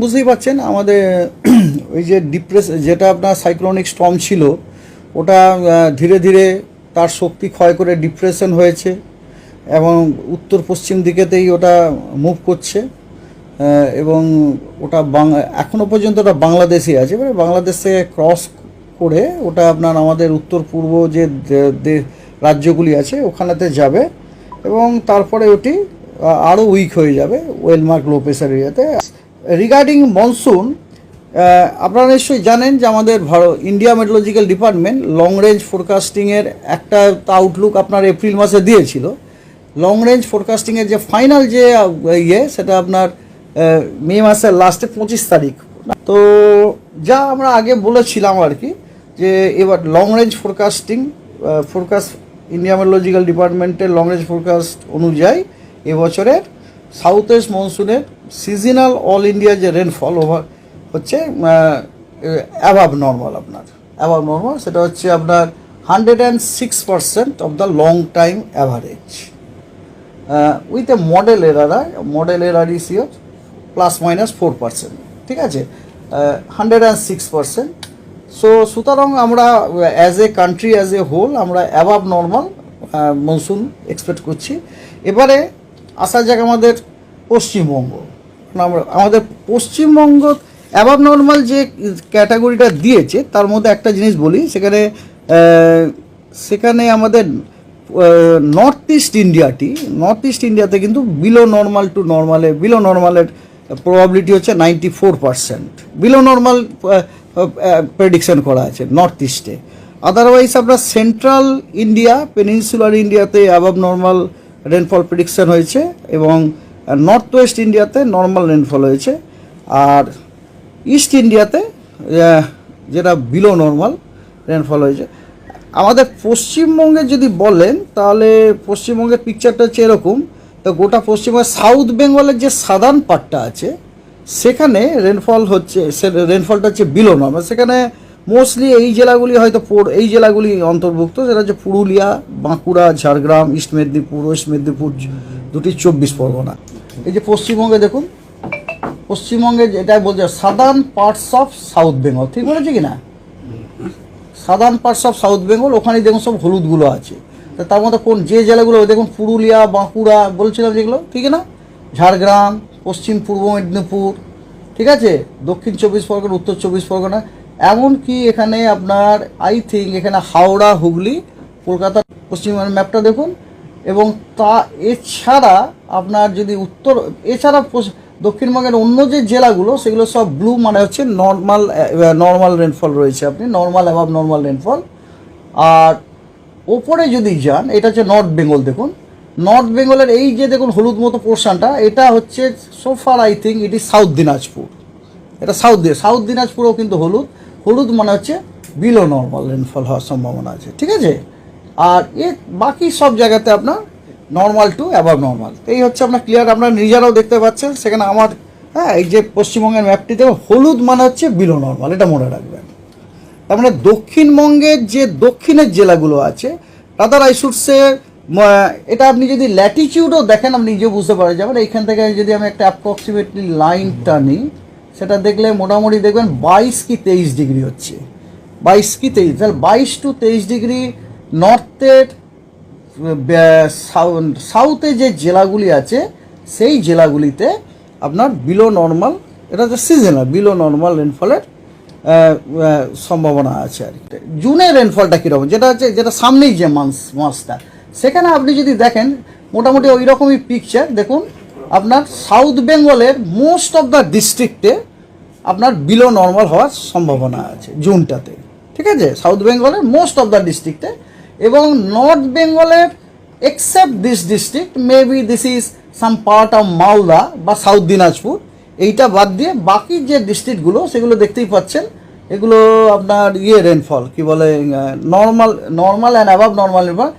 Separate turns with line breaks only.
বুঝতেই পারছেন, আমাদের, ওই যে ডিপ্রেস যেটা আপনার সাইক্লোনিক স্টর্ম ছিল, ওটা ধীরে ধীরে তার শক্তি ক্ষয় করে ডিপ্রেশন হয়েছে এবং উত্তর পশ্চিম দিকেতেই ওটা মুভ করছে এবং ওটা বাং এখনও পর্যন্ত ওটা বাংলাদেশে আছে। এবারে বাংলাদেশে ক্রস করে ওটা আপনার আমাদের উত্তর পূর্ব যে রাজ্যগুলি আছে, ওখানেতে যাবে এবং তারপরে ওটি আরও উইক হয়ে যাবে ওয়েলমার্ক লো প্রেসার এরিয়াতে। রিগার্ডিং মনসুন আপনারা নিশ্চয়ই জানেন যে আমাদের Bharat India meteorological department long range ফোরকাস্টিংয়ের একটা আউটলুক আপনার এপ্রিল মাসে দিয়েছিল। লং রেঞ্জ ফোরকাস্টিংয়ের যে ফাইনাল যে ইয়ে সেটা আপনার মে মাসের লাস্টে পঁচিশ তারিখ। তো যা আমরা আগে বলেছিলাম আর কি, যে এবার long range forecasting forecast India meteorological ডিপার্টমেন্টের লং রেঞ্জ ফোরকাস্ট অনুযায়ী এবছরের সাউথ ওয়েস্ট মনসুনের সিজনাল অল ইন্ডিয়া যে রেনফল ওভার হচ্ছে অ্যাভাব নর্মাল আপনার। অ্যাভাব নর্মাল সেটা হচ্ছে আপনার hundred and six percent of the long time average with a model error model error is year plus minus four percent ঠিক আছে? Hundred and six percent so সুতরাং আমরা as a country as a whole আমরা above normal monsoon expect করছি। এবারে, আসা যাক আমাদের পশ্চিমবঙ্গ। আমাদের পশ্চিমবঙ্গ অ্যাভাব নর্মাল যে ক্যাটাগরিটা দিয়েছে, তার মধ্যে একটা জিনিস বলি, সেখানে সেখানে আমাদের নর্থ ইস্ট ইন্ডিয়াটি নর্থ ইস্ট ইন্ডিয়াতে কিন্তু বিলো নর্মাল টু নর্মালে বিলো নর্মালের প্রবাবিলিটি হচ্ছে ninety four percent below normal prediction করা আছে নর্থ ইস্টে আদারওয়াইজ আপনার সেন্ট্রাল ইন্ডিয়া পেনিনসুলার ইন্ডিয়াতে অ্যাবাব নর্মাল রেনফল প্রেডিকশন হয়েছে এবং নর্থ ওয়েস্ট ইন্ডিয়াতে নর্মাল রেনফল হয়েছে, আর ইস্ট ইন্ডিয়াতে যেটা বিলো নর্মাল রেনফল হয়েছে। আমাদের পশ্চিমবঙ্গে যদি বলেন, তাহলে পশ্চিমবঙ্গের পিকচারটা হচ্ছে এরকম, তো গোটা পশ্চিমবঙ্গের সাউথ বেঙ্গলের যে সাদার্ন পার্টটা আছে, সেখানে রেনফল হচ্ছে, সে রেনফলটা হচ্ছে বিলো নর্মাল সেখানে মোস্টলি এই জেলাগুলি হয়তো এই জেলাগুলি অন্তর্ভুক্ত, সেটা হচ্ছে পুরুলিয়া, বাঁকুড়া, ঝাড়গ্রাম ইস্ট মেদিনীপুর ওয়েস্ট মেদিনীপুর, দুটি চব্বিশ পরগনা। এই যে পশ্চিমবঙ্গে দেখুন, পশ্চিমবঙ্গে যেটা বলছে southern parts of south Bengal ঠিক বলেছে কি না? Southern parts of south Bengal ওখানে দেখুন সব হলুদগুলো আছে। তা তার মধ্যে কোন, যে জেলাগুলো, দেখুন পুরুলিয়া, বাঁকুড়া, বলছিলাম যেগুলো, ঠিক না? ঝাড়গ্রাম, পশ্চিম পূর্ব মেদিনীপুর, ঠিক আছে? দক্ষিণ চব্বিশ পরগনা, উত্তর চব্বিশ পরগনা, এমনকি এখানে আপনার আই থিঙ্ক এখানে হাওড়া, হুগলি, কলকাতা পশ্চিমবঙ্গের ম্যাপটা দেখুন এবং তা এছাড়া আপনার যদি উত্তর, এছাড়া দক্ষিণবঙ্গের অন্য যে জেলাগুলো, সেগুলো সব ব্লু মানে হচ্ছে নর্মাল নর্মাল রেনফল রয়েছে আপনি নর্মাল অ্যাভাব নর্মাল রেনফল আর ওপরে যদি যান, এটা হচ্ছে নর্থ বেঙ্গল দেখুন। নর্থ বেঙ্গলের এই যে দেখুন হলুদ মতো পোর্শনটা এটা হচ্ছে so far I think it is south Dinajpur. এটা সাউথ সাউথ দিনাজপুরেও কিন্তু হলুদ। হলুদ মানে হচ্ছে বিলো নর্মাল রেনফল হওয়ার সম্ভাবনা আছে, ঠিক আছে? আর এ বাকি সব জায়গাতে আপনার নর্মাল টু অ্যাবাভ নর্মাল এই হচ্ছে আপনার ক্লিয়ার আপনারা নিজেরাও দেখতে পাচ্ছেন। সেখানে আমার হ্যাঁ এই যে পশ্চিমবঙ্গের ম্যাপটিতে হলুদ মানে হচ্ছে বিলো নর্মাল এটা মনে রাখবেন। তার মানে দক্ষিণবঙ্গের যে দক্ষিণের জেলাগুলো আছে রাদার আই এটা আপনি যদি ল্যাটিচিউডও দেখেন আপনি নিজেও বুঝতে পারা যাবেন এইখান থেকে যদি আমি একটা অ্যাপ্রক্সিমেটলি লাইন টানি সেটা দেখলে মোটামুটি দেখবেন বাইশ কি তেইশ ডিগ্রি হচ্ছে। বাইশ কি তেইশ তাহলে বাইশ টু তেইশ ডিগ্রি নর্থের সাউথে যে জেলাগুলি আছে, সেই জেলাগুলিতে আপনার বিলো নর্মাল এটা হচ্ছে সিজনাল বিলো নর্মাল রেনফলের সম্ভাবনা আছে আর কি। জুনের রেনফলটা কীরকম? যেটা হচ্ছে, যেটা সামনেই যে মাস মাসটা সেখানে আপনি যদি দেখেন, মোটামুটি ওই রকমই পিকচার দেখুন, আপনার সাউথ বেঙ্গলের মোস্ট অফ দ্য ডিস্ট্রিক্টে আপনার বিলো নর্মাল হওয়ার সম্ভাবনা আছে জুনটাতে। ঠিক আছে? সাউথ বেঙ্গলের মোস্ট অফ দ্য ডিস্ট্রিক্টে এবং নর্থ বেঙ্গলের except this district maybe this is some part of Malda বা সাউথ দিনাজপুর এইটা বাদ দিয়ে বাকি যে ডিস্ট্রিক্টগুলো সেগুলো দেখতেই পাচ্ছেন, এগুলো আপনার ইয়ে রেনফল কি বলে normal normal and above normal rainfall